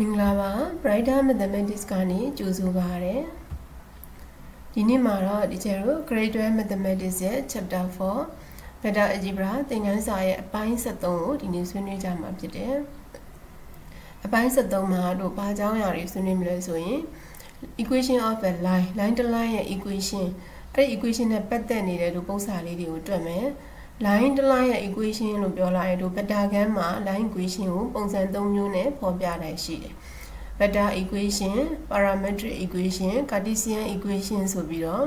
မင်္ဂလာပါ Brighter Mathematics ကနေကြိုဆိုပါရစေဒီနေ့မှာတော့ဒီကျတို့ Grade 12 Mathematics ရဲ့ Chapter 4 Vector Algebra သင်ခန်းစာရဲ့အပိုင်း73ကိုဒီနေ့ဆွေးနွေးကြမှာဖြစ်တယ်အပိုင်း73မှာတို့ဘာကြောင်းအရာတွေဆွေးနွေးမလဲဆိုရင် equation of a line line တစ် line ရဲ့ equation အဲ့ဒီ equation နဲ့ပတ်သက်နေတဲ့တို့ပုံစံလေးတွေကိုတွက်မယ် line တစ် line ရဲ့ equation လို့ပြောလာရင်တို့ vector ကမ်းမှာ line equation ကိုပုံစံ၃မျိုးနဲ့ဖော်ပြနိုင်ရှိတယ် vector equation parametric equation cartesian equation ဆိုပြီးတော့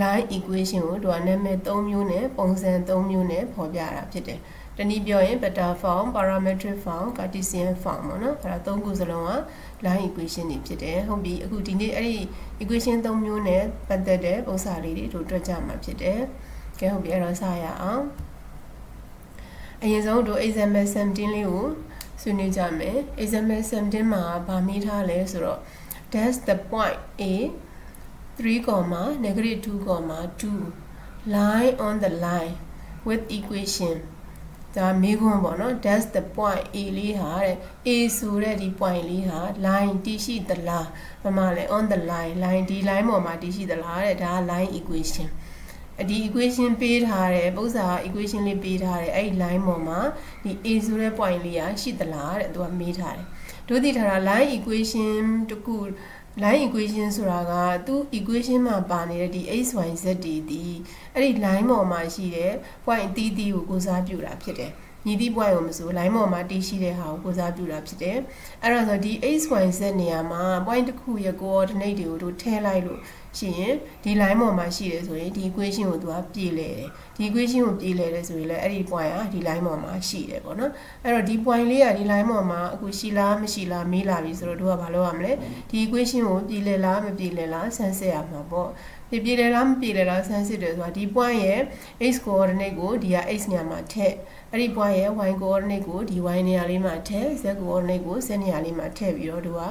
line equation ကိုတို့ကနာမည်၃မျိုးနဲ့ပုံစံ၃မျိုးနဲ့ဖော်ပြတာဖြစ်တယ်တနည်းပြောရင် vector form parametric form cartesian form ပေါ့နော်အဲ့ဒါ၃ခုစလုံးက line equation တွေဖြစ်တယ်ဟုတ်ပြီအခုဒီနေ့အဲ့ဒီ equation ၃မျိုးနဲ့ပတ်သက်တဲ့ပုံစံလေးတွေတို့တွက်ကြမှာဖြစ်တယ်ကဲဟုတ်ပြီအဲ့တော့စရအောင် အရင်ဆုံးတို့ example 17လေးကိုဆွေးနွေးကြမယ် example 17မှာဗာမေးထားလဲဆိုတော့ dash the point a 3, negative 2, 2 line on the line with equation ဒါမေးခွန်းပေါ့နော် dash the point a လေးဟာတဲ့ a ဆိုတဲ့ဒီ point လေးဟာ line တည်ရှိသလားမမလဲ on the line line ဒီ line ပေါ်မှာတည်ရှိသလားတဲ့ဒါ line equation အ ဒီ equation ပေးထားတယ်ပု္ပ္ပာ equation လေးပေးထားတယ်အဲ့ဒီ line ပေါ်မှာဒီ a ဆိုတဲ့ point လေးကရှိသလားတဲ့သူကမေးထားတယ်တို့သိထားတာ line equation တခု line equation ဆိုတာကသူ equation မှာပါနေတဲ့ဒီ x y z တွေဒီအဲ့ဒီ line ပေါ်မှာရှိတဲ့ point အသီးသီးကိုကိုစားပြုတာဖြစ်တယ်ညီတိ point ကိုမဆို line ပေါ်မှာတည်ရှိတဲ့ဟာကိုကိုစားပြုတာဖြစ်တယ်အဲ့ဒါဆိုဒီ x y z နေရာမှာ point တစ်ခုရဲ့ coordinate တွေကိုတို့ထည့်လိုက်လို့ ရှိရင်ဒီ line ပေါ်မှာရှိတယ်ဆိုရင်ဒီ equation ကိုသူကပြည်လဲတယ်ဒီ equation ကိုပြည်လဲတယ်ဆိုရင်လည်းအဲ့ဒီ point ကဒီ line ပေါ်မှာရှိတယ်ပေါ့နော်အဲ့တော့ဒီ point လေးကဒီ line ပေါ်မှာအခုရှိလားမရှိလားမေးလာပြီဆိုတော့တို့ကဘာလုပ်ရမလဲဒီ equation ကိုပြည်လဲလားမပြည်လဲလားဆန်းစစ်ရမှာပေါ့ဒီပြည်လဲလားမပြည်လဲလားဆန်းစစ်တယ်ဆိုတာဒီ point ရဲ့ x coordinate ကိုဒီက x နေရာမှာထည့်အဲ့ဒီ point ရဲ့ y coordinate ကိုဒီ y နေရာလေးမှာထည့် z coordinate ကို z နေရာလေးမှာထည့်ပြီးတော့တို့က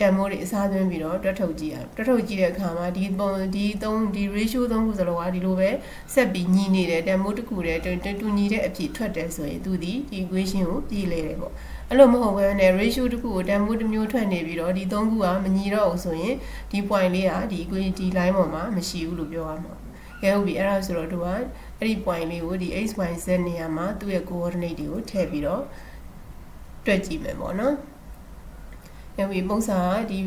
တန်မိုးတွေအစားသွင်းပြီးတော့တွက်ထုတ်ကြည့်ရတွက်ထုတ်ကြည့်တဲ့အခါမှာဒီပုံဒီ3ဒီ ratio 3ခုစလုံးကဒီလိုပဲဆက်ပြီးညီနေတယ်တန်မိုးတစ်ခုတည်းတူညီတဲ့အဖြစ်ထွက်တယ်ဆိုရင်သူဒီဒီ equation ကိုပြည်လဲတယ်ပေါ့အဲ့လိုမဟုတ်ဘဲနဲ့ ratio တစ်ခုကိုတန်ဖိုးတစ်မျိုးထွက်နေပြီးတော့ဒီ၃ခုကမညီတော့ဘူးဆိုရင်ဒီ point လေးကဒီ equation ဒီ line ပေါ်မှာမရှိဘူးလို့ပြောရမှာ။ကဲဟုတ်ပြီအဲ့ဒါဆိုတော့တို့ကအဲ့ဒီ point လေးကိုဒီ x y z နေရာမှာသူ့ရဲ့ coordinate တွေကိုထည့်ပြီးတော့တွက်ကြည့်မယ်ပေါ့နော်။ ကဲပြီပုံစံကဒီ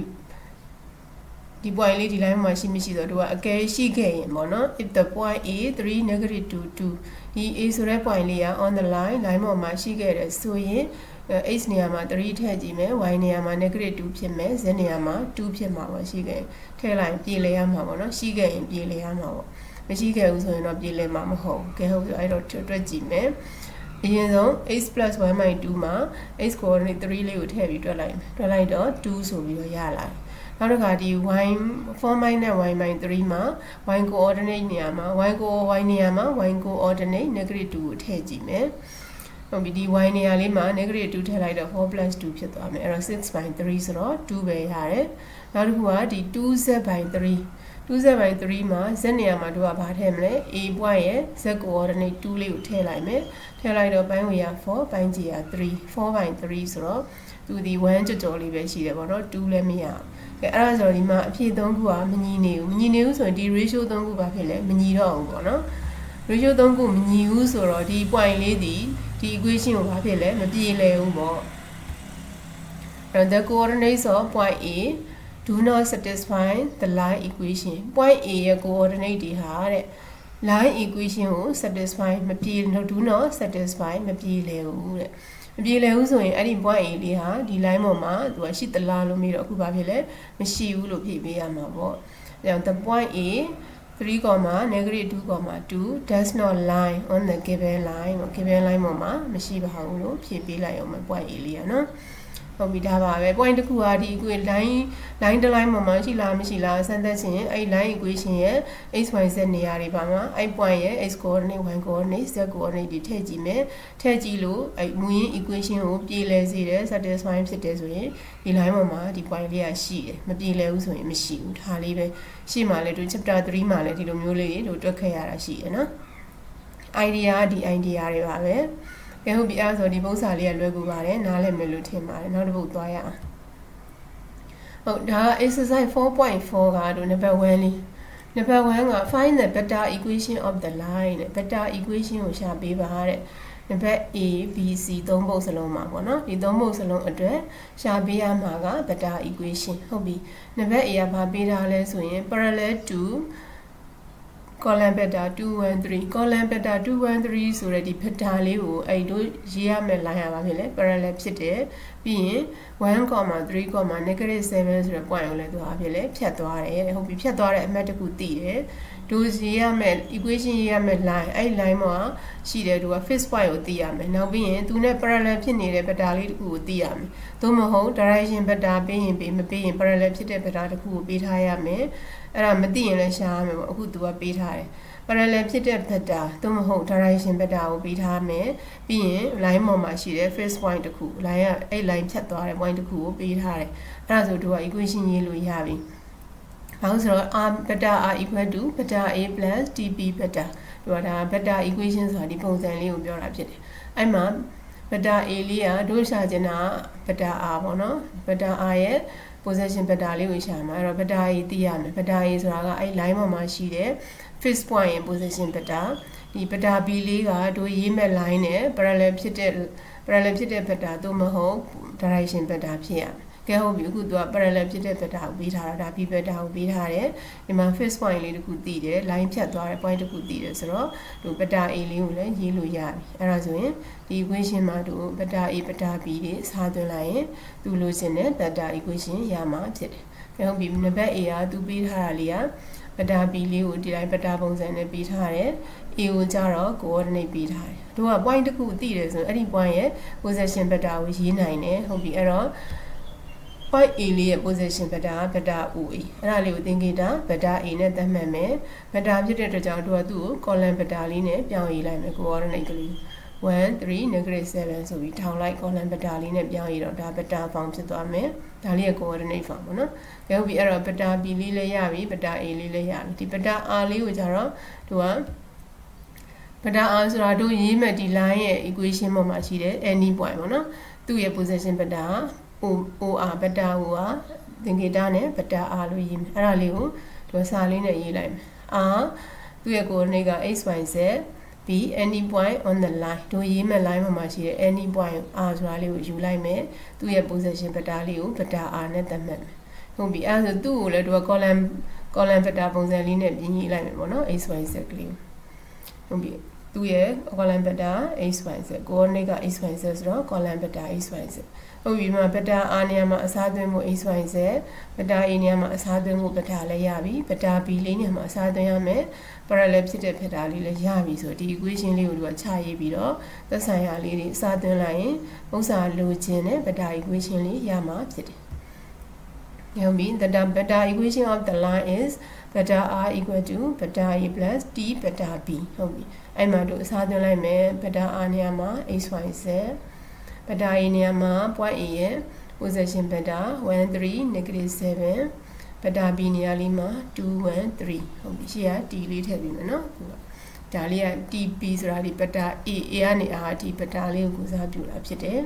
ဒီ point လေးဒီ line မှာရှိမရှိဆိုတော့တို့ကအကယ်ရှိခဲ့ရင်ပေါ့နော် if the point a 3 negative 2 2ဒီ a ဆိုတဲ့ point လေးက on the line line ပေါ်မှာရှိခဲ့တယ်ဆိုရင် x နေရာမှာ3ထည့်ကြည့်မယ် y နေရာမှာ negative 2ဖြစ်မယ် z နေရာမှာ2ဖြစ်မှာပေါ့ရှိခဲ့ထည့်လိုက်ပြေလဲရမှာပေါ့နော်ရှိခဲ့ရင်ပြေလဲရမှာပေါ့မရှိခဲ့ဘူးဆိုရင်တော့ပြေလဲမှာမဟုတ်ဘူးကဲဟုတ်ပြီအဲ့တော့တွက်ကြည့်မယ် အရင်ဆုံး x 1/2မှာ x coordinate 3လေးကိုထည့်ပြီးတွက်လိုက်မယ်တွက်လိုက်တော့2ဆိုပြီးတော့ရလာတယ်နောက်တစ်ခါဒီ y 4 နဲ့ y 3မှာ y coordinate နေရာမှာ y co y နေရာမှာ y coordinate negative 2ကိုထည့်ကြည့်မယ်ဟုတ်ပြီဒီ y နေရာလေးမှာ negative 2ထည့်လိုက်တော့4 2ဖြစ်သွားမယ်အဲ့တော့6 3ဆိုတော့2ပဲရတယ်နောက်တစ်ခုကဒီ 2z 3 2z 3မှာ z နေရာမှာတို့ကဘာထည့်မလဲ a point ရဲ့ z coordinate 2လေးကိုထည့်လိုက်မယ်ထည့်လိုက်တော့ပိုင်းဝေရ4ပိုင်းကြီးရ3 4 3ဆိုတော့သူဒီ1ကြော်ကြော်လေးပဲရှိတယ်ပေါ့နော်2လည်းမရဘူးကဲအဲ့ဒါဆိုတော့ဒီမှာအဖြေ3ခုကမညီနေဘူးမညီနေဘူးဆိုရင်ဒီ ratio 3ခုဘာဖြစ်လဲမညီတော့ဘူးပေါ့နော် ratio 3ခုမညီဘူးဆိုတော့ဒီ point လေးဒီဒီ equation ကိုဘာဖြစ်လဲမပြေလည်ဘူးပေါ့အဲ့ the coordinates of point A do not satisfy the line equation point A ရဲ့ coordinate တွေဟာတဲ့ line equation ကို satisfy မပြေ do not satisfy မပြေလည်ဘူးတဲ့မပြေလည်ဘူးဆိုရင်အဲ့ဒီ point A လေးဟာဒီ line ပေါ်မှာသူကရှိသလားလို့မေးတော့အခုဘာဖြစ်လဲမရှိဘူးလို့ဖြေပေးရမှာပေါ့အဲကြောင့် the point A 3, negative 2, 2 does not lie on the given line ပေါ့ given line ပေါ်မှာမရှိပါဘူးလို့ဖြေပေးလိုက်အောင်မယ် point A လေးอ่ะเนาะ ဟုတ်ပြီဒါပါပဲ point တစ်ခုကဒီ equation line line တစ် line ပေါ်မှာရှိလားမရှိလားစမ်းသပ်ခြင်းအဲ့ line equation ရဲ့ x y z နေရာတွေပါမှာအဲ့ point ရဲ့ x coordinate y coordinate z coordinate တွေထည့်ကြည့်မယ်ထည့်ကြည့်လို့အဲ့မူရင်း equation ကိုပြေလည်စေတယ် satisfy ဖြစ်တယ်ဆိုရင်ဒီ line ပေါ်မှာဒီ point လေးကရှိတယ်မပြေလည်ဘူးဆိုရင်မရှိဘူးဒါလေးပဲရှေ့မှာလည်းသူ chapter 3မှာလည်းဒီလိုမျိုးလေးတွေတို့တွက်ခဲ့ရတာရှိတယ်နော် idea ဒီ idea တွေပါပဲ ကဲဟုတ်ပြီအဲ့ဒါဆိုဒီပုံစံလေးကလွယ်ကူပါတယ်နားလည်မယ်လို့ထင်ပါတယ်နောက်တစ်ပုဒ်သွားရအောင်ဟုတ်ဒါက exercise 4.4ကတော့ number 1လေး number 1က find the better equation of the line တဲ့ better equation ကိုရှာပေးပါတဲ့နံပါတ် A B C သုံးပုဒ်စလုံးမှာပေါ့နော်ဒီသုံးပုဒ်စလုံးအတွက်ရှာပေးရမှာက better equation ဟုတ်ပြီနံပါတ် A ကဘာပေးထားလဲဆိုရင် parallel to column beta 213 column beta 213ဆိုတဲ့ဒီ beta လေးကိုအဲ့တို့ရေးရမယ် line ရပါဖြစ်လေ parallel ဖြစ်တယ်ပြီးရင် 1.3, negative 7ဆိုတဲ့ point ကိုလည်းသူအဖြစ်လေဖြတ်သွားတယ်ဟုတ်ပြီဖြတ်သွားတဲ့အမှတ်တစ်ခုတည်တယ်ဒိုရေးရမယ် equation ရေးရမယ် line အဲ့ line မှာရှိတယ်သူက fixed point ကိုသိရမယ်နောက်ပြီးရင်သူနဲ့ parallel ဖြစ်နေတဲ့ beta လေးတစ်ခုကိုသိရမယ်သို့မဟုတ် direction beta ပေးရင်ပေးမပေးရင် parallel ဖြစ်တဲ့ beta တစ်ခုကိုပေးထားရမယ် အဲ့ဒါမသိရင်လည်းရှားရမယ်ပေါ့အခုသူကပေးထားတယ် parallel ဖြစ်တဲ့ beta သို့မဟုတ် direction beta ကိုပေးထားမယ်ပြီးရင် line ပေါ်မှာရှိတဲ့ fixed point တစ်ခု line ကအဲ့ line ဖြတ်သွားတဲ့ point တစ်ခုကိုပေးထားတယ်အဲ့ဒါဆိုသူက equation ရေးလို့ရပြီဘာလို့ဆိုတော့ r beta r equal to beta a plus dp beta ဒီကဒါ beta equation ဆိုတာဒီပုံစံလေးကိုပြောတာဖြစ်တယ်အဲ့မှာ beta a လေးကတို့ရှာချင်တာ beta r ပေါ့နော် beta r ရဲ့ possession beta လေးကိုရှာမှာအဲ့တော့ beta a သိရမယ် beta a ဆိုတာကအဲ့ line ပေါ်မှာရှိတဲ့ fixed point ရဲ့ possession beta ဒီ beta b လေးကတို့ရေးမဲ့ line နဲ့ parallel ဖြစ်တဲ့ parallel ဖြစ်တဲ့ beta သို့မဟုတ် direction beta ဖြစ်ရမယ် ကဲဟုတ်ပြီအခုသူက parallel ဖြစ်တဲ့ beta ကိုပေးထားတာဒါ b beta ကိုပေးထားတယ်ဒီမှာ fixed point လေးတစ်ခုတည်တယ် line ဖြတ်သွားတဲ့ point တစ်ခုတည်တယ်ဆိုတော့သူ beta a လေးကိုလည်းရေးလို့ရပြီအဲ့ဒါဆိုရင်ဒီ equation မှာသူ beta a beta b တွေစားသွင်းလိုက်ရင်သူလိုချင်တဲ့ beta equation ရမှာဖြစ်တယ်ကဲဟုတ်ပြီနံပါတ် a ကသူပေးထားတာလေးကပတာ b လေးကိုဒီတိုင်းပတာပုံစံနဲ့ပေးထားတယ် a ကိုကြတော့ coordinate ပေးထားတယ်တို့က point တစ်ခုသိတယ်ဆိုရင်အဲ့ဒီ point ရဲ့ position ပတာကိုရေးနိုင်တယ်ဟုတ်ပြီအဲ့တော့ point A လေးရဲ့ position beta beta OA အဲ့ဒါလေးကိုသင်္ကေတ beta A နဲ့သတ်မှတ်မယ် beta ဖြစ်တဲ့အတွက်ကြောင့်တို့ကသူ့ကို column beta လေးနဲ့ပြောင်းရေးလိုက်မယ် coordinate ကလေး1 3 negative 7ဆိုပြီးထောင်လိုက် column beta လေးနဲ့ပြောင်းရတော့ဒါ beta form ဖြစ်သွားမယ်ဒါလေးရဲ့ coordinate form ပေါ့နော်။ကြောက်ပြီအဲ့တော့ beta b လေးလည်းရပြီ beta a လေးလည်းရပြီဒီ beta r လေးကိုကြတော့သူက beta r ဆိုတာတို့ရေးမဲ့ဒီ line ရဲ့ equation ပေါ်မှာရှိတဲ့ any point ပေါ့နော်။သူ့ရဲ့ position beta o or beta o ကသင်္ကေတနဲ့ beta r လို့ရေးမယ်။အဲ့ဒါလေးကိုဒီစာလေးနဲ့ရေးလိုက်မယ်။ r သူ့ရဲ့ coordinate က x y z b any point on the line တို့ရေးမဲ့ line မှာရှိတဲ့ any point r ဆိုတာလေးကိုယူလိုက်မယ်သူ့ရဲ့ position vector လေးကို vector r နဲ့သတ်မှတ်မယ်ဟုတ်ပြီအဲဒါဆိုသူ့ကိုလည်းတို့က column column vector ပုံစံလေးနဲ့ပြင်ရေးလိုက်မယ်ပေါ့နော် x y z ကလေးဟုတ်ပြီသူ့ရဲ့ column vector x y z coordinate က x y z ဆိုတော့ column vector x y z ဟုတ်ပြီမှာဗတာ r နေရာမှာအစားသွင်းမှု x y z ဗတာ a နေရာမှာအစားသွင်းမှုဗတာလည်းရပြီဗတာ b လေးနေရာမှာအစားသွင်းရမယ် parallel ဖြစ်တဲ့ဗတာလေးလည်းရပြီဆိုဒီ equation လေးကိုတို့ကချရေးပြီးတော့သက်ဆိုင်ရာလေးတွေအစားသွင်းလိုက်ရင်ပုံစံလိုချင်တဲ့ဗတာ equation လေးရမှာဖြစ်တယ်။ Now mean the beta equation of the line is beta r equal to beta a plus t beta b ဟုတ်ပြီ။အဲ့မှာတို့အစားသွင်းလိုက်မယ် beta r နေရာမှာ x y z ဘတာရင်းနေရာမှာ point A ရဲ့ position beta 13 negative 7ဘတာ B နေရာလေးမှာ213ဟုတ်ပြီရှေ့က T လေးထည့်ပြီးမယ်နော်ဒါလေးက TP ဆိုတာဒီဘတာ A A ကနေ R ဒီဘတာလေးကိုကိုစားပြုတာဖြစ်တယ်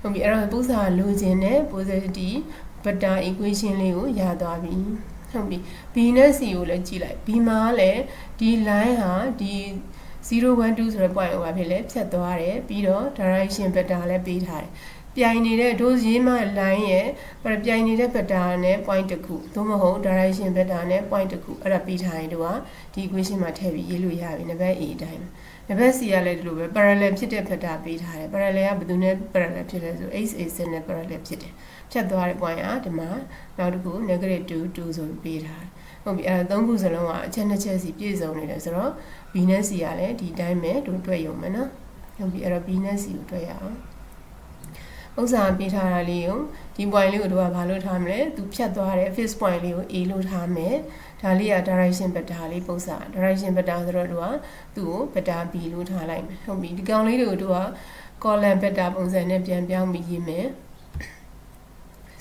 ဟုတ်ပြီအဲ့တော့ပုစာလိုချင်တဲ့ positive ဘတာ equation လေးကိုရသွားပြီဟုတ်ပြီ B နဲ့ C ကိုလည်းကြည့်လိုက် B မှာလည်းဒီ line ဟာဒီ 012ဆိုတဲ့ point ကိုပါဖြစ်လဲဖြတ်သွားတယ်ပြီးတော့ direction vector လည်းပေးထားတယ်ပြိုင်နေတဲ့ dose ရေးမှ line ရဲ့ပြိုင်နေတဲ့ vector နဲ့ point တစ်ခုသို့မဟုတ် direction vector နဲ့ point တစ်ခုအဲ့ဒါပေးထားရင်တို့ကဒီ equation မှာထည့်ပြီးရေးလို့ရပြီနံပါတ် A အတိုင်းနံပါတ် C ကလည်းဒီလိုပဲ parallel ဖြစ်တဲ့ vector ပေးထားတယ် parallel ကဘယ်သူနဲ့ parallel ဖြစ်လဲဆို x axis နဲ့ parallel ဖြစ်တယ်ဖြတ်သွားတဲ့ point ကဒီမှာနောက်တစ်ခု negative 2 2ဆိုပြီးပေးထားတယ်ဟုတ်ပြီအဲ့ဒါသုံးခုစလုံးကအချက်နှစ်ချက်စီပြည့်စုံနေတယ်ဆိုတော့ B နဲ့ C ကလည်းဒီတိုင်းပဲတို့တွက်ရုံပဲနော်ဟုတ်ပြီအဲ့တော့ B နဲ့ C ကိုတွက်ရအောင်ဥစ္စာပေးထားတာလေးကိုဒီ point လေးကိုတို့ကဘာလို့ထားမလဲသူဖြတ်သွားတဲ့ fix point လေးကို A လို့ထားမယ်ဒါလေးက direction vector လေးပုံစံ direction vector ဆိုတော့တို့ကသူ့ကို vector B လို့ထားလိုက်မယ်ဟုတ်ပြီဒီကောင်လေးတွေကိုတို့က column vector ပုံစံနဲ့ပြန်ပြောင်းပြီးရေးမယ်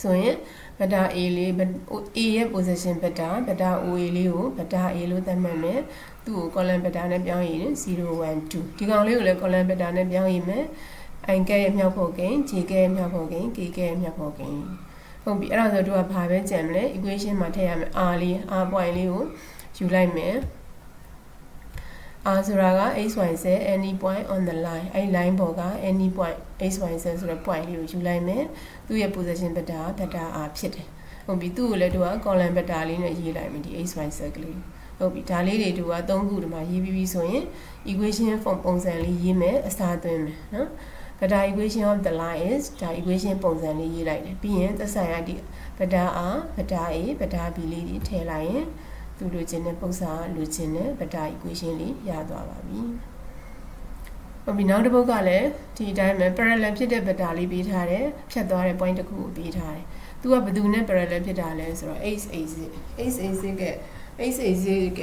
ဆိုရင်ဗတာ A လေး A ရဲ့ position ဗတာဗတာ OA လေးကိုဗတာ A လို့သတ်မှတ်မယ် သူ့ကို column ဗတာနဲ့ပြောင်းရင်0 1 2ဒီကောင်လေးကိုလည်း column ဗတာနဲ့ပြောင်းရင်မယ် i ကဲရဲ့မြောက်ဖို့ကိန်း j ကဲရဲ့မြောက်ဖို့ကိန်း k ကဲရဲ့မြောက်ဖို့ကိန်းဟုတ်ပြီအဲ့ဒါဆိုတော့ဘာပဲကြံမလဲ equation မှာထည့်ရမယ် r လေး r point လေးကိုယူလိုက်မယ် r ဆိုတာက xyz any point on the line အဲ့ line ပေါ်က any point xyz ဆိုတဲ့ point လေးကိုယူလိုက်မယ်သူ့ရဲ့ position vector vector r ဖြစ်တယ်ဟုတ်ပြီသူ့ကိုလည်းသူက column vector လေးနဲ့ရေးလိုက်မယ်ဒီ xyz ကလေး ဟုတ်ပြီဒါလေးတွေသူက၃ခုဒီမှာရေးပြီးပြီဆိုရင် equation form ပုံစံလေးရေးမယ်အစားသွင်းမယ်နော် vector equation of the line is ဒါ equation ပုံစံလေးရေးလိုက်တယ်ပြီးရင်သက်ဆိုင်ရာဒီ vector r vector a vector b လေးတွေထည့်လိုက်ရင်သူလိုချင်တဲ့ပုံစံလိုချင်တဲ့ vector equation လေးရသွားပါပြီဟုတ်ပြီနောက်တစ်ပုဒ်ကလည်းဒီအတိုင်းပဲ parallel ဖြစ်တဲ့ vector လေးပေးထားတယ်ဖြတ်သွားတဲ့ point တစ်ခုကိုပေးထားတယ်သူကဘယ်သူနဲ့ parallel ဖြစ်တာလဲဆိုတော့ x axis x axis က x axis က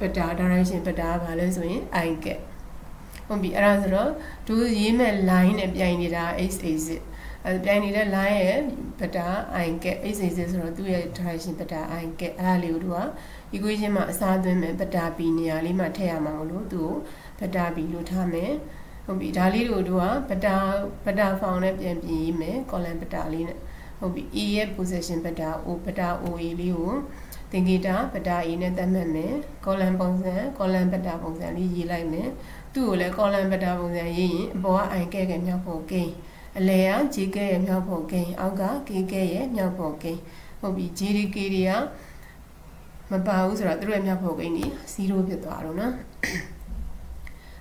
vector direction vector ကဘာလဲဆိုရင် i ကဟုတ်ပြီအဲ့ဒါဆိုတော့သူရေးမဲ့ line နဲ့ပြိုင်နေတာ x axis အဲပြိုင်နေတဲ့ line ရဲ့ vector i က x axis ဆိုတော့သူ့ရဲ့ direction vector i ကအဲ့ဒါလေးကိုသူက equation မှာအစားသွင်းမယ် vector b နေရာလေးမှာထည့်ရမှာလို့သူ့ကို vector b လို့ထားမယ်ဟုတ်ပြီဒါလေးတို့က vector vector form နဲ့ပြန်ပြင်ရေးမယ် column vector လေးနဲ့ ဟုတ်ပြီ e ရဲ့ position vector o vector oa လေးကိုသင်္ကေတ vector a နဲ့သတ်မှတ်မယ် column ပုံစံ column vector ပုံစံလေးရေးလိုက်မယ်သူ့ကိုလည်း column vector ပုံစံရေးရင်အပေါ်က i ကဲကဲမြောက်ဖို့ကိန်းအလယ်က j ကဲရဲ့မြောက်ဖို့ကိန်းအောက်က k ကဲရဲ့မြောက်ဖို့ကိန်းဟုတ်ပြီ j d k တွေကမပါဘူးဆိုတော့သူတို့ရဲ့မြောက်ဖို့ကိန်းကြီး0ဖြစ်သွားတော့နော်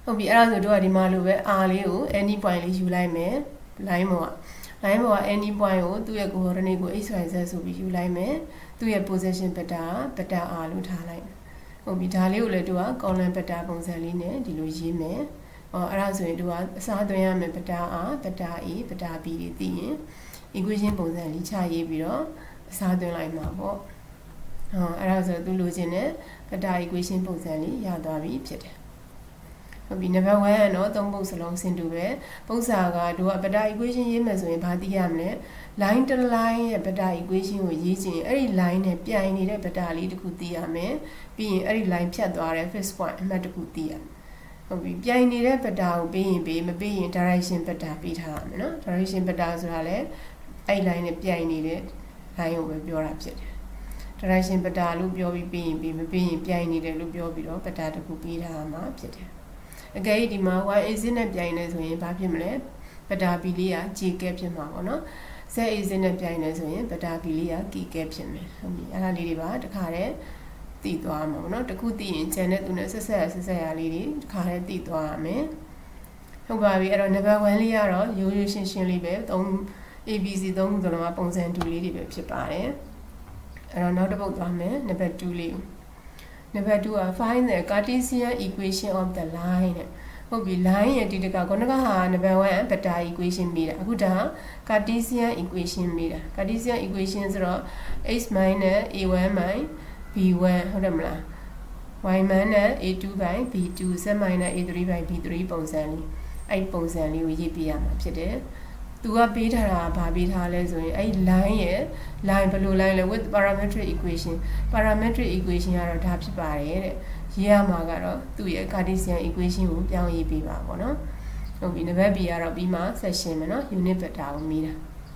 ဟုတ်ပြီအဲ့ဒါဆိုတော့ဒီမှာလိုပဲ r လေးကို any point လေးယူလိုက်မယ် line ပေါ်က line ပေါ်က any point ကိုသူ့ရဲ့ coordinate ကို x y z ဆိုပြီးယူလိုက်မယ်သူ့ရဲ့ position vector vector r လို့ထားလိုက်ဟုတ်ပြီဒါလေးကိုလည်းသူက column vector ပုံစံလေးနဲ့ဒီလိုရေးမယ်ဟောအဲ့ဒါဆိုရင်သူကအစားသွင်းရမယ် vector r vector a vector b တွေသိရင် equation ပုံစံလေးချရေးပြီးတော့အစားသွင်းလိုက်မှာပေါ့ဟောအဲ့ဒါဆိုသူလိုချင်တဲ့ vector equation ပုံစံလေးရသွားပြီဖြစ်တယ် ဟုတ်ပြီနံပါတ်1ကတော့သုံးပုဒ်စလုံးဆင်တူပဲပုဒ်စာကတို့က vector equation ရေးမယ်ဆိုရင်ဘာသိရမလဲ line တစ် line ရဲ့ vector equation ကိုရေးချင်အဲ့ဒီ line နဲ့ပြိုင်နေတဲ့ vector လေးတစ်ခုသိရမယ်ပြီးရင်အဲ့ဒီ line ဖြတ်သွားတဲ့ fixed point အမှတ်တစ်ခုသိရမယ်ဟုတ်ပြီပြိုင်နေတဲ့ vector ကိုပေးရင်ပေးမပေးရင် direction vector ပေးထားရမယ်နော် direction vector ဆိုတာလည်းအဲ့ line နဲ့ပြိုင်နေတဲ့ line ကိုပဲပြောတာဖြစ်တယ် direction vector လို့ပြောပြီးပြီးရင်ပြီးမပြီးရင်ပြိုင်နေတယ်လို့ပြောပြီးတော့ vector တစ်ခုပေးထားမှာဖြစ်တယ် အကယ်၍ဒီမှာ y axis နဲ့ပြိုင်နေဆိုရင်ဘာဖြစ်မလဲ vector b လေးက j cap ဖြစ်မှာပေါ့နော် z axis နဲ့ပြိုင်နေဆိုရင် vector b လေးက k cap ဖြစ်မယ်ဟုတ်ပြီအဲ့ဒါလေးတွေပါတခါတည်းတည်သွားမှာပေါ့နော်တခုတည်ရင်ကျန်တဲ့သူနဲ့ဆက်ဆက်ဆက်ဆက်ရလေးတွေတခါတည်းတည်သွားရမယ်ဟုတ်ပါပြီအဲ့တော့ number 1လေးကတော့ရိုးရိုးရှင်းရှင်းလေးပဲ3 ABC 3ခုစလုံးကပုံစံတူလေးတွေပဲဖြစ်ပါတယ်အဲ့တော့နောက်တစ်ပုဒ်သွားမယ် number 2လေး နံပါတ်2က find the Cartesian equation of the line တဲ့ဟုတ်ပြီ line ရဲ့ဒီတကခုနကဟာနံပါတ်1 vector equation မိတာအခုဒါ Cartesian equation မိတာ Cartesian equation ဆိုတော့ x a1 b1 ဟုတ်တယ်မလား y a2 b2 z a3 b3 ပုံစံလေးအဲ့ပုံစံလေးကိုရေးပြရမှာဖြစ်တယ် သူကပေးထားတာဗာပေးထားလဲဆိုရင်အဲ့ line ရဲ့ line ဘယ်လို line လဲ with parametric equation parametric equation ကတော့ဒါဖြစ်ပါတယ်တဲ့ရေးရမှာကတော့သူ့ရဲ့ Cartesian equation ကိုပြောင်းရေးပေးပါပေါ့နော်ဟုတ်ပြီနံပါတ် B ကတော့ပြီးမှ section မယ်နော် unit vector ကိုမိတာ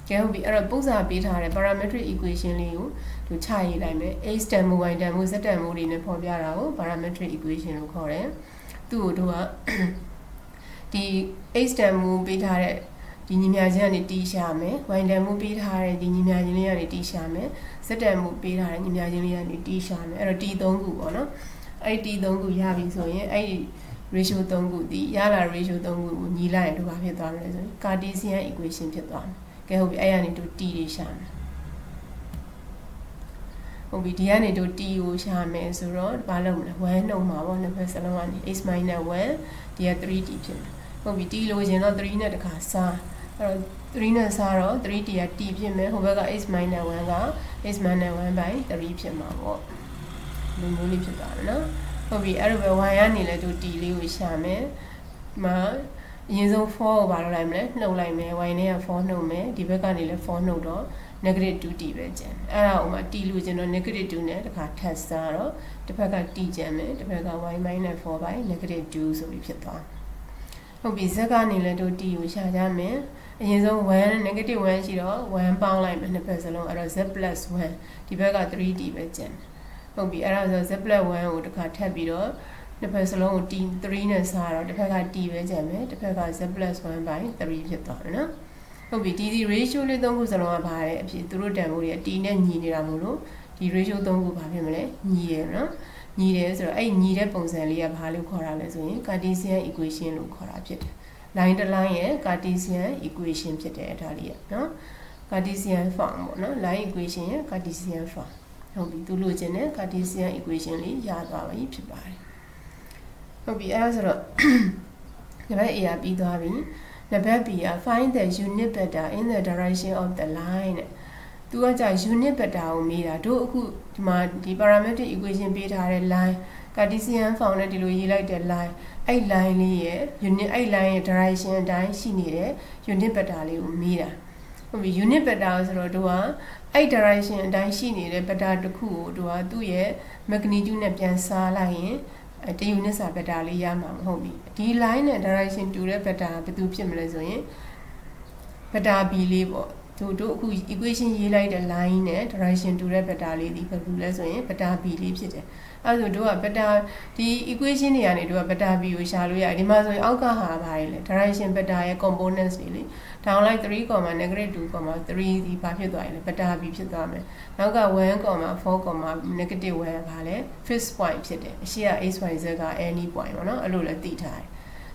ကဲဟုတ်ပြီအဲ့တော့ပုံစံပေးထားတဲ့ parametric equation လေးကိုသူချရေးလိုက်မယ် x တန်မူ y တန်မူ z တန်မူတွေနဲ့ဖော်ပြတာကို parametric equation လို့ခေါ်တယ်သူ့ကိုတို့ကဒီ x တန်မူပေးထားတဲ့ ဒီညီမြချင်းကနေတီးရှာမယ်ဝိုင်တန်မှုပေးထားတဲ့ဒီညီမြချင်းလေးကနေတီးရှာမယ်စက်တန်မှုပေးထားတဲ့ညီမြချင်းလေးကနေတီးရှာမယ်အဲ့တော့တီး၃ခုပေါ့နော်အဲ့ဒီတီး၃ခုရပြီဆိုရင်အဲ့ဒီ ratio 3ခုဒီရလာ ratio 3ခုကိုညီလိုက်ရင်တို့ဘာဖြစ်သွားမလဲဆိုရင် Cartesian equation ဖြစ်သွားမယ်ကဲဟုတ်ပြီအဲ့ရနေတို့ t တွေရှာမယ်ဟုတ်ပြီဒီကနေတို့ t ကိုရှာမယ်ဆိုတော့ဘာလုပ်မလဲ1နှုတ်မှာပေါ့နှစ်ဖက်စလုံးကနေ x 1ဒီက 3t ဖြစ်မယ်ဟုတ်ပြီ t လို့ရင်တော့3နဲ့တခါစား အဲ့တော့3နဲ့စားတော့ 3t က t ဖြစ်မယ်ဟိုဘက်က x 1က x 1 by 3ဖြစ်မှာပေါ့လူမျိုးလေးဖြစ်သွားတယ်နော်ဟုတ်ပြီအဲ့လိုပဲ y ကနေလည်းသူ t လေးကိုရှာမယ်ဒီမှာအရင်ဆုံး for ကိုဘာလုပ်လိုက်မလဲနှုတ်လိုက်မယ် y နဲ့က for နှုတ်မယ်ဒီဘက်ကနေလည်း for နှုတ်တော့ negative 2 t ပဲကျန်အဲ့ဒါဥမာ t လို့ကျွန်တော် negative 2နဲ့တခါထပ်စားတော့တစ်ဖက်က t ကျန်မယ်တစ်ဖက်က y minus 4 by negative 2ဆိုပြီးဖြစ်သွားဟုတ်ပြီဇက်ကနေလည်းတို့ t ကိုရှာကြမယ် အရင်ဆုံး1 negative 1ရှိတော့1ပေါင်းလိုက်မယ်နှစ်ဖက်စလုံးအဲ့တော့ z plus 1ဒီဘက်က 3t ပဲကျန်ဟုတ်ပြီအဲ့ဒါဆို z plus 1ကိုတစ်ခါထပ်ပြီးတော့တစ်ဖက်စလုံးကို t 3နဲ့စားတော့တစ်ဖက်က t ပဲကျန်မယ်တစ်ဖက်က z plus 1 by 3ဖြစ်သွားတယ်နော်ဟုတ်ပြီဒီဒီ ratio လေးသုံးခုစလုံးကပါတယ်အဖြစ်သူတို့တန်ဖိုးတွေ t နဲ့ညီနေတာမို့လို့ဒီ ratio သုံးခုဘာဖြစ်မလဲညီရယ်နော်ညီတယ်ဆိုတော့အဲ့ညီတဲ့ပုံစံလေးကဘာလို့ခေါ်တာလဲဆိုရင် Cartesian equation လို့ခေါ်တာဖြစ်တယ် line တစ် line ရဲ့ Cartesian equation ဖြစ်တယ်ဒါလေးကနော် Cartesian form ပေါ့နော် line equation ရဲ့ Cartesian form ဟုတ်ပြီသူလိုချင်တဲ့ Cartesian equation လေးရသွားပြီဖြစ်ပါတယ်ဟုတ်ပြီအဲ့ဒါဆိုတော့ဒီဘက် A ကပြီးသွားပြီနံပါတ် B က find the unit vector in the direction of the line တဲ့သူကကြာ unit vector ကိုမေးတာတို့အခုဒီမှာဒီ parametric equation ပေးထားတဲ့ line Cartesian form နဲ့ဒီလိုရေးလိုက်တဲ့ line အဲ့ line လေးရဲ့ unit အဲ့ line ရဲ့ direction အတိုင်းရှိနေတဲ့ unit vector လေးကိုမေးတာဟုတ်ပြီ unit vector ဆိုတော့တို့ကအဲ့ direction အတိုင်းရှိနေတဲ့ vector တစ်ခုကိုတို့ကသူ့ရဲ့ magnitude နဲ့ပြန်စားလိုက်ရင်တယူနစ်စာ vector လေးရမှာမဟုတ်ပြီဒီ line နဲ့ direction တူတဲ့ vector ဘယ်သူဖြစ်မလဲဆိုရင် vector b လေးပေါ့တို့တို့အခု equation ရေးလိုက်တဲ့ line နဲ့ direction တူတဲ့ vector လေးဒီဘယ်လိုလဲဆိုရင် vector b လေးဖြစ်တယ် အဲဆိုတို့က vector ဒီ equation တွေကနေတို့က vector b ကိုရှာလို့ရတယ်ဒီမှာဆိုရင်အောက်ကဟာပါတယ်လေ direction vector ရဲ့ components တွေလေ down like 3, negative 2, 3ဒီဘာဖြစ်သွားရင်လဲ vector b ဖြစ်သွားမယ်နောက်က 1, 4, negative 1ဘာလဲ fixed point ဖြစ်တယ်အရှိက x y z က any point ပေါ့နော်အဲ့လိုလည်းသိထား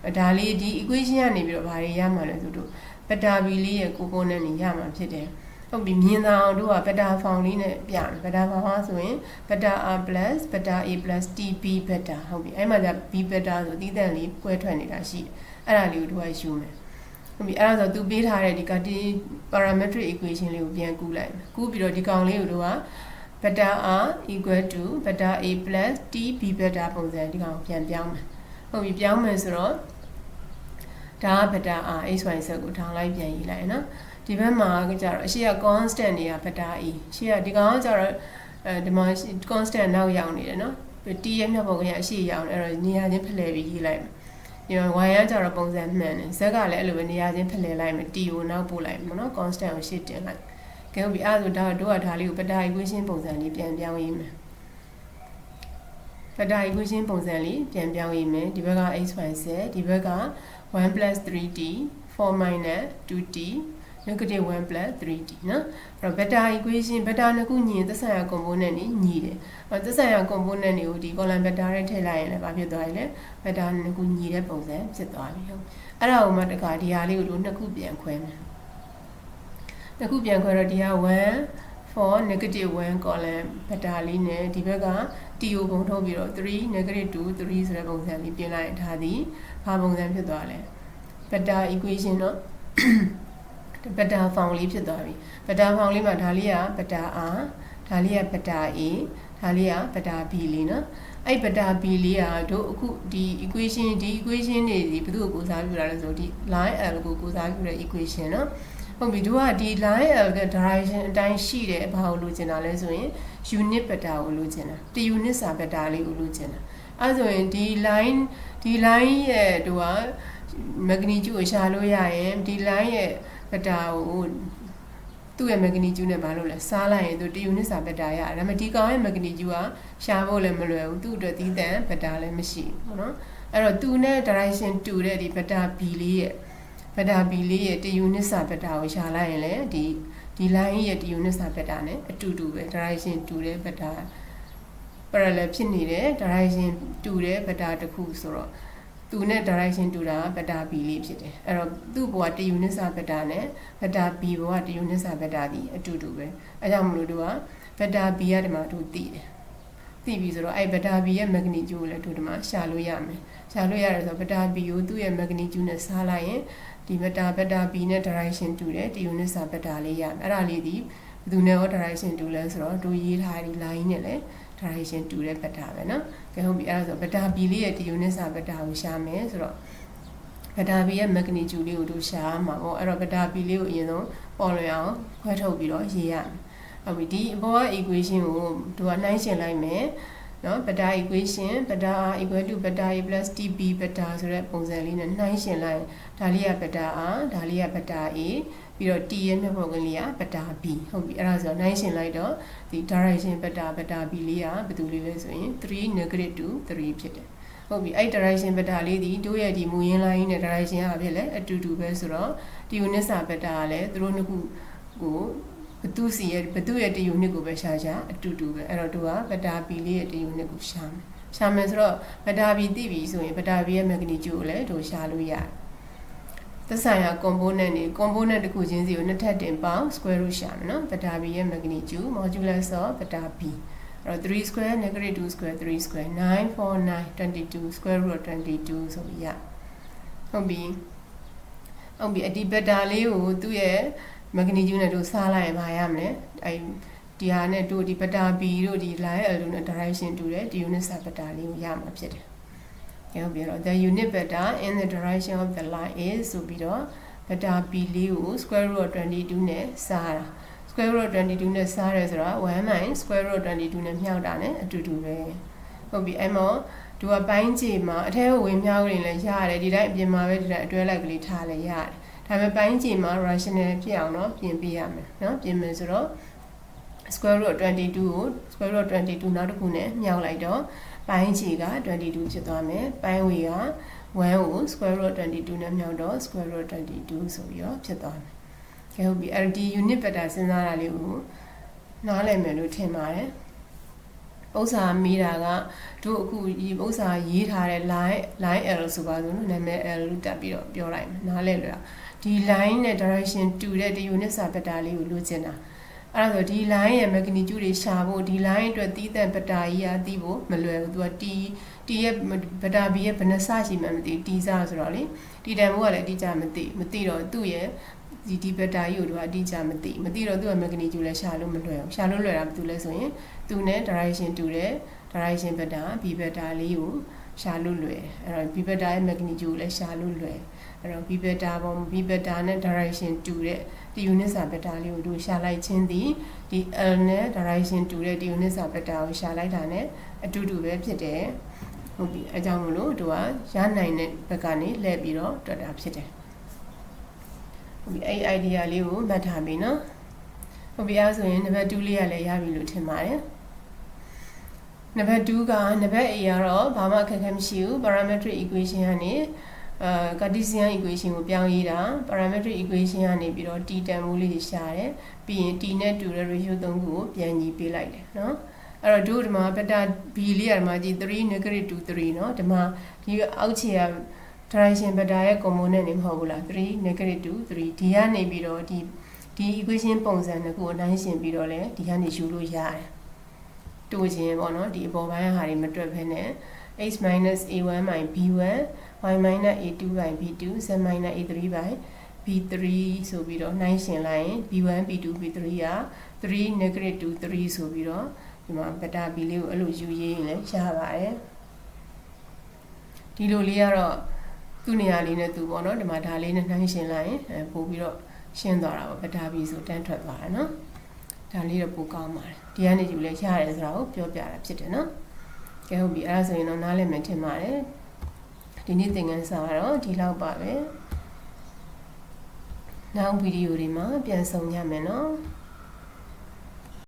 တယ်ဒါလေးဒီ equation ကနေပြီးတော့ဘာတွေရမှာလဲဆိုတော့ vector b လေးရဲ့ component တွေရမှာဖြစ်တယ် ဟုတ်ပြီမြင်သာအောင်တို့က vector form လေးနဲ့ပြမယ် vector form ဟာဆိုရင် vector r vector a tb vector ဟုတ်ပြီအဲ့မှာじゃ b vector ဆိုတည်တံ့လေးကွဲထွက်နေတာရှိတယ်အဲ့ဒါလေးကိုတို့ကယူမယ်ဟုတ်ပြီအဲ့ဒါဆိုသူပေးထားတဲ့ဒီ Cartesian parametric equation လေးကိုပြန်ကူးလိုက်မယ်ကူးပြီးတော့ဒီကောင်လေးကိုတို့က vector r equal to vector a tb vector ပုံစံဒီကောင်ပြန်ပြောင်းမယ်ဟုတ်ပြီပြောင်းမယ်ဆိုတော့ဒါက vector r x y z ကိုထောင်လိုက်ပြန်ရေးလိုက်နော် ဒီဘက်မှာကျတော့အရှိက constant တွေက vector e ရှိကဒီကောင်ကကျတော့အဲဒီမှာ constant နောက်ရောက်နေတယ်နော် t ရဲ့မြောက်ပုံကအရှိရောက်နေအဲ့တော့နေရာချင်းဖလှယ်ပြီးရေးလိုက်မယ်ဒီမှာ y ကကျတော့ပုံစံမှန်တယ် z ကလည်းအဲ့လိုပဲနေရာချင်းဖလှယ်လိုက်မယ် t ကိုနောက်ပို့လိုက်မယ်နော် constant ကိုရှေ့တင်လိုက်ကဲဟုတ်ပြီအဲ့ဒါဆိုတော့တို့ကဒါလေးကို vector equation ပုံစံလေးပြန်ပြောင်းရေးမယ် vector equation ပုံစံလေးပြန်ပြောင်းရေးမယ်ဒီဘက်က x y z ဒီဘက်က1 3t 4 2t negative 1 3t နော်အဲ့တော့ beta equation beta နှစ်ခုညီရင်သက်ဆိုင်ရာ component တွေညီတယ်အဲ့သက်ဆိုင်ရာ component တွေကိုဒီ column beta ထဲထည့်လိုက်ရင်လည်းဘာဖြစ်သွားလဲ beta နှစ်ခုညီတဲ့ပုံစံဖြစ်သွားပြီဟုတ်အဲ့ဒါကိုမှတခါဒီဟာလေးကိုတို့နှစ်ခုပြန်ခွဲမယ်နှစ်ခုပြန်ခွဲတော့ဒီဟာ1 for negative 1 column beta လေးနဲ့ဒီဘက်က t ကိုပုံထုတ်ပြီးတော့3 negative 2 3ဆိုတဲ့ပုံစံလေးပြင်လိုက်ရင်ဒါဒီဘာပုံစံဖြစ်သွားလဲ beta equation เนาะ ဘတာဖောင်လေးဖြစ်သွားပြီဘတာဖောင်လေးမှာဒါလေးကဘတာ R ဒါလေးကဘတာ A ဒါလေးကဘတာ B လေးနော်အဲ့ဘတာ B လေးကတို့အခုဒီ equation ဒီ equation တွေဒီဘယ်သူကိုကိုစားပြုတာလဲဆိုတော့ဒီ line L ကိုကိုစားပြုတဲ့ equation နော်ဟုတ်ပြီတို့ကဒီ line L က direction အတိုင်းရှိတယ်ဘာကိုလိုချင်တာလဲဆိုရင် unit beta ကိုလိုချင်တာတ unit စာ beta လေးကိုလိုချင်တာအဲဆိုရင်ဒီ line ဒီ line ရဲ့တို့က magnitude ကိုရှာလို့ရရင်ဒီ line ရဲ့ ဘက်တာကိုသူ့ရဲ့မက်ဂနီကျူးနဲ့မလုပ်လဲစားလိုက်ရင်သူတယူနစ်စာဘက်တာရဒါပေမဲ့ဒီကောင်ရဲ့မက်ဂနီကျူးကရှားဖို့လည်းမလွယ်ဘူးသူ့အတွက်သီးသန့်ဘက်တာလည်းမရှိဘူးနော်အဲ့တော့သူနဲ့ direction တူတဲ့ဒီဘက်တာ B လေးရဲ့ဘက်တာ B လေးရဲ့တယူနစ်စာဘက်တာကိုရှားလိုက်ရင်လည်းဒီဒီ line ရဲ့တယူနစ်စာဘက်တာနဲ့အတူတူပဲ direction တူတဲ့ဘက်တာ parallel ဖြစ်နေတဲ့ direction တူတဲ့ဘက်တာတစ်ခုဆိုတော့ သူနဲ့ direction တူတာဗက်တာ b လေးဖြစ်တယ်အဲ့တော့သူ့ဘဝတ unit စာဗက်တာနဲ့ဗက်တာ b ဘဝတ unit စာဗက်တာဒီအတူတူပဲအဲကြောင့်မလို့တို့ကဗက်တာ b ရဒီမှာတို့သိတယ်သိပြီဆိုတော့အဲ့ဗက်တာ b ရဲ့ magnitude ကိုလည်းတို့ဒီမှာရှာလို့ရမယ်ရှာလို့ရတယ်ဆိုတော့ဗက်တာ b ကိုသူ့ရဲ့ magnitude နဲ့စားလိုက်ရင်ဒီဗက်တာဗက်တာ b နဲ့ direction တူတယ်တ unit စာဗက်တာလေးရမယ်အဲ့ဒါလေးဒီဘယ်သူနဲ့ရော direction တူလဲဆိုတော့တို့ရေးထားတဲ့ line နဲ့လည်း direction တူတဲ့ဗက်တာပဲเนาะကဲဟုတ်ပြီအဲ့ဒါဆိုဗက်တာ b လေးရဲ့ဒီ unit စာဗက်တာကိုရှာမယ်ဆိုတော့ ဗတာဘီရဲ့မက်ဂနီကျူလေးကိုတို့ရှာမှာပေါ့အဲ့တော့ဗတာဘီလေးကိုအရင်ဆုံးပေါ်လွင်အောင်ခွဲထုတ်ပြီးတော့ရေးရမယ်ဟုတ်ပြီဒီအပေါ်က equation ကိုတို့ကနှိုင်းယှဉ်လိုက်မယ်နော်ဗတာ equation ဗတာ equal to ဗတာ a plus tb ဗတာဆိုတဲ့ပုံစံလေးနဲ့နှိုင်းယှဉ်လိုက်ဒါလေးကဗတာ a ဒါလေးကဗတာ a ပြီးတော့ t ရဲ့မြတ်ပုံကလေးကဗတာ b ဟုတ်ပြီအဲ့ဒါဆိုတော့နှိုင်းယှဉ်လိုက်တော့ဒီ direction ဗတာဗတာ b လေးကဘယ်သူလေးလဲဆိုရင်3 negative 2 3ဖြစ်တယ်ဟုတ်ပြီအဲ့ direction ဗက်တာလေးဒီတို့ရဲ့ဒီမူရင်းလိုင်းနဲ့ direction ကဖြစ်လဲအတူတူပဲဆိုတော့ဒီ unit စာဗက်တာကလည်းသူတို့နှစ်ခုကိုဘသူစီရဲ့ဘသူရဲ့တ unit ကိုပဲရှာရှာအတူတူပဲအဲ့တော့တို့ကဗက်တာ p လေးရဲ့တ unit ကိုရှာမယ်ရှာမယ်ဆိုတော့ဗက်တာ p သိပြီဆိုရင်ဗက်တာ p ရဲ့ magnitude ကိုလည်းတို့ရှာလို့ရတယ် သက်ဆိုင်ရာ component တွေ component တစ်ခုချင်းစီကိုနှစ်ထပ်တင်ပေါင်း square root ရှာမယ်နော်ဗက်တာ p ရဲ့ magnitude modulus of ဗက်တာ p အဲ့တော့3 square negative 2 square 3 square 9 4 9 22 square root of 22ဆိုပြီးရဟုတ်ပြီဟုတ်ပြီအဒီဘက်တာလေးကိုသူ့ရဲ့ magnitude နဲ့တို့စားလိုက်ရင်မရမလဲအဲ့ဒီဟာနဲ့တို့ဒီဘက်တာ b တို့ဒီ line l တို့နဲ့ direction တူတယ်ဒီ unit စာဘက်တာလေးကိုရမှာဖြစ်တယ် ဟုတ်ပြီတော့ the unit vector in the direction of the line is ဆိုပြီးတော့ vector p လေးကို square root 22နဲ့စားတာ square root 22နဲ့စားရဲဆိုတော့1 minus square root 22နဲ့မြှောက်တာနဲ့အတူတူပဲဟုတ်ပြီအဲ့မောသူကပိုင်းခြေမှာအထဲကိုဝင်မြောက်နေလဲရတယ်ဒီတိုင်းအပြင်မှာပဲဒီတိုင်းအတွဲလိုက်ကလေးထားလဲရတယ်ဒါပေမဲ့ပိုင်းခြေမှာ rational ဖြစ်အောင်တော့ပြင်ပေးရမယ်နော်ပြင်မယ်ဆိုတော့ square root 22ကို square root 22နောက်တစ်ခုနဲ့မြောက်လိုက်တော့ ပိုင်းခြေက22ဖြစ်သွားမယ်ပိုင်းဝေက1ကို square root 22နဲ့မြောက်တော့ square root 22ဆိုပြီးတော့ဖြစ်သွားမယ်ကဲဟုတ်ပြီအဲ့ဒီ unit vector စဉ်းစားတာလေးကိုနားလည်မယ်လို့ထင်ပါတယ်ဥစ္စာမိတာကတို့အခုဒီဥစ္စာရေးထားတဲ့ line line L ဆိုပါစို့နော်နာမည် L လို့တက်ပြီးတော့ပြောလိုက်မယ်နားလည်လို့ဒီ line နဲ့ direction တူတဲ့ဒီ unit စာ vector လေးကိုလိုချင်တာ အဲ့ဒါဆိုဒီ line ရဲ့ magnitude တွေရှာဖို့ဒီ line အတွက်တီးတဲ့ vector ကြီးอ่ะသိဖို့မလွယ်ဘူးသူက t t ရဲ့ vector b ရဲ့ဘယ်နှစရှိမှမသိ t စဆိုတော့လေ t တန်ဖို့ကလည်းအတိအကျမသိမသိတော့သူ့ရဲ့ဒီဒီဘက်တာကြီးကိုတော့အတိအကျမသိမသိတော့သူ့ရဲ့ magnitude လည်းရှာလို့မလွယ်ဘူးရှာလို့လွယ်တာဘာလို့လဲဆိုရင်သူနဲ့ direction တူတဲ့ direction ဘက်တာ b ဘက်တာလေးကိုရှာလို့လွယ်အဲ့တော့ b ဘက်တာရဲ့ magnitude ကိုလည်းရှာလို့လွယ်အဲ့တော့ b ဘက်တာပေါ် b ဘက်တာနဲ့ direction တူတဲ့ ဒီ unit စာဘက်တာလေးကိုတို့ရှာလိုက်ခြင်းဒီဒီ l နဲ့ direction တူတဲ့ဒီ unit စာဘက်တာကိုရှာလိုက်တာ ਨੇ အတူတူပဲဖြစ်တယ်ဟုတ်ပြီအဲကြောင့်မလို့တို့ကရနိုင်တဲ့ဘက်ကနေလှည့်ပြီးတော့တွက်တာဖြစ်တယ်ဟုတ်ပြီအဲ့ idea လေးကိုမှတ်ထားပြီနော်ဟုတ်ပြီအဲဆိုရင်နံပါတ်2လေးကလည်းရပြီလို့ထင်ပါတယ်နံပါတ်2ကနံပါတ် A ကတော့ဘာမှအခက်အခဲမရှိဘူး parametric equation ကနေ အာ Cartesian equation ကိုပြောင်းရေးတာ parametric equation ကနေပြီးတော့ t တန်ဖိုးလေးရှာတယ်ပြီးရင် t နဲ့တူတဲ့ ratio 3ခုကိုပြန်ညီပေးလိုက်တယ်နော်အဲ့တော့တို့ဒီမှာ beta b လေးကဒီမှာကြည့်3 negative 2 3เนาะဒီမှာဒီအောက်ခြေက direction beta ရဲ့ component နေမဟုတ်ဘူးလား3 negative 2 3ဒီကနေပြီးတော့ဒီဒီ equation ပုံစံတစ်ခုအတိုင်းရှင်းပြီးတော့လေဒီကနေယူလို့ရတယ်တိုးခြင်းပေါ့နော်ဒီအပေါ်ပိုင်းဟာတွေမတွက်ဖ ೇನೆ x a1 b1 y a2 b2 z a3 b3 ဆိုပြီးတော့နှိုင်းရှင်လိုက်ရင် b1 b2 b3 က3 negative 2 3ဆိုပြီးတော့ဒီမှာဘတာဘီလေးကိုအဲ့လိုယူရေးရင်လည်းရပါတယ်ဒီလိုလေးကတော့သူ့နေရာလေးနဲ့သူပေါ့နော်ဒီမှာဒါလေးနဲ့နှိုင်းရှင်လိုက်ရင်အဲပို့ပြီးတော့ရှင်းသွားတာပေါ့ဘတာဘီဆိုတန်းထွက်သွားတယ်နော်ဒါလေးတော့ပိုကောင်းပါတယ်ဒီကနေယူလဲရတယ်ဆိုတာကိုပြောပြတာဖြစ်တယ်နော် ကဲဟုတ်ပြီအဲ့ဒါဆိုရင်တော့နားလည်မယ်ထင်ပါတယ်ဒီနေ့သင်ခန်းစာကတော့ဒီလောက်ပါပဲနောက်ဗီဒီယိုတွေမှာပြန်ဆုံကြမယ်နော်